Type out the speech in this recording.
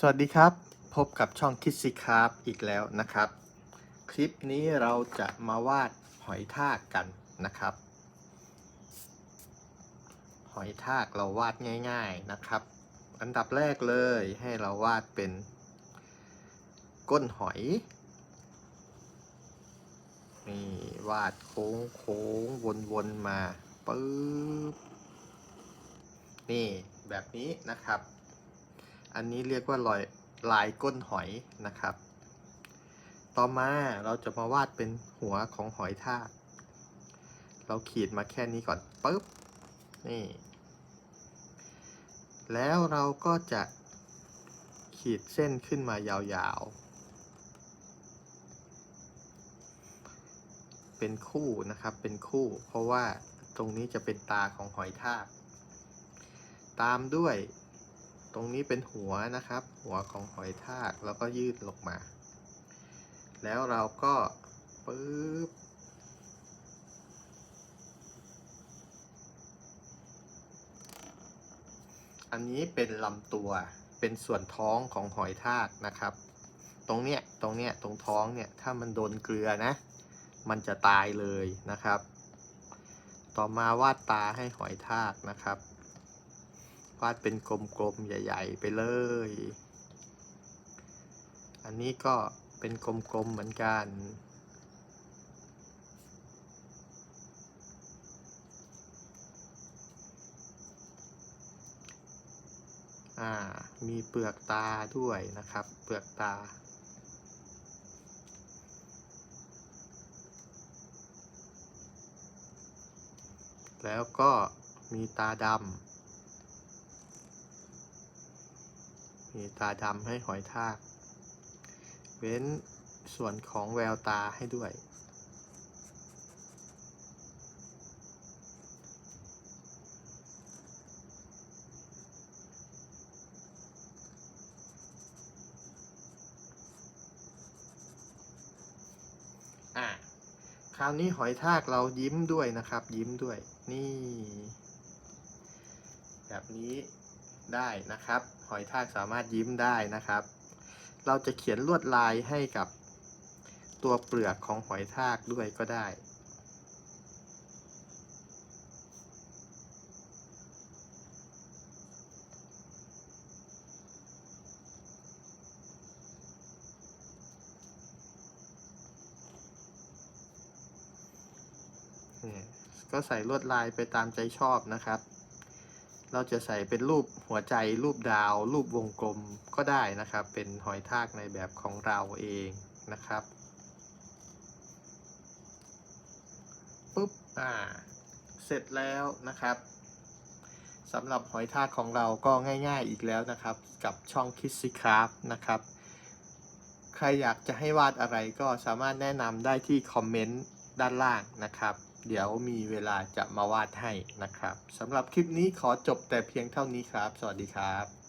สวัสดีครับ พบกับช่องคิดสิครับอีกแล้วนะครับ คลิปนี้เราจะมาวาดหอยทากกันนะครับ หอยทากเราวาดง่าย ๆนะครับ อันดับแรกเลยให้เราวาดเป็น ก้นหอยนี่วาดโค้งโค้งวนวนๆมาปึ๊บนี่แบบนี้นะครับ อันนี้เรียกว่ารอยลายก้นหอยนะครับ ต่อมาเราจะมาวาดเป็นหัวของหอยทาก เราขีดมาแค่นี้ก่อนปึ๊บ นี่ แล้วเราก็จะขีดเส้นขึ้นมายาวๆ เป็นคู่นะครับ เป็นคู่ เพราะว่าตรงนี้จะเป็นตาของหอยทาก ตามด้วย ตรงนี้เป็นหัวนะครับ หัวของหอยทากแล้วก็ยืดลงมา แล้วเราก็ปึ๊บอันนี้เป็นลำตัวเป็นส่วนท้องของหอยทากนะครับ ตรงเนี้ยตรงเนี้ยตรงท้องเนี่ยถ้ามันโดนเกลือนะ มันจะตายเลยนะครับ ต่อมาวาดตาให้หอยทากนะครับ วาดเป็นกลมๆ ใหญ่ ๆ ไปเลย อันนี้ก็เป็นกลมๆ เหมือนกัน อ่า มีเปลือกตาด้วยนะครับ เปลือกตาแล้วก็มีตาดำ ตาดำให้หอยทาก เว้นส่วนของแววตาให้ด้วย อะ คราวนี้หอยทากเรายิ้มด้วยนะครับ ยิ้มด้วย นี่ แบบนี้ ได้นะครับ หอยทากสามารถยิ้มได้นะครับ เราจะเขียนลวดลายให้กับตัวเปลือกของหอยทากด้วยก็ได้ ก็ใส่ลวดลายไปตามใจชอบนะครับ เราจะใส่เป็นรูปหัวใจรูปดาว รูปวงกลมก็ได้นะครับ เป็นหอยทากในแบบของเราเองนะครับปุ๊บอ่าเสร็จแล้วนะครับสำหรับหอยทากของเราก็ง่าย ๆอีกแล้วนะครับ กับช่องคิดสิครับนะครับ ใครอยากจะให้วาดอะไรก็สามารถแนะนำได้ที่คอมเมนต์ด้านล่างนะครับ เดี๋ยวมีเวลาจะมาวาดให้นะครับสำหรับคลิปนี้ขอจบแต่เพียงเท่านี้ครับ สวัสดีครับ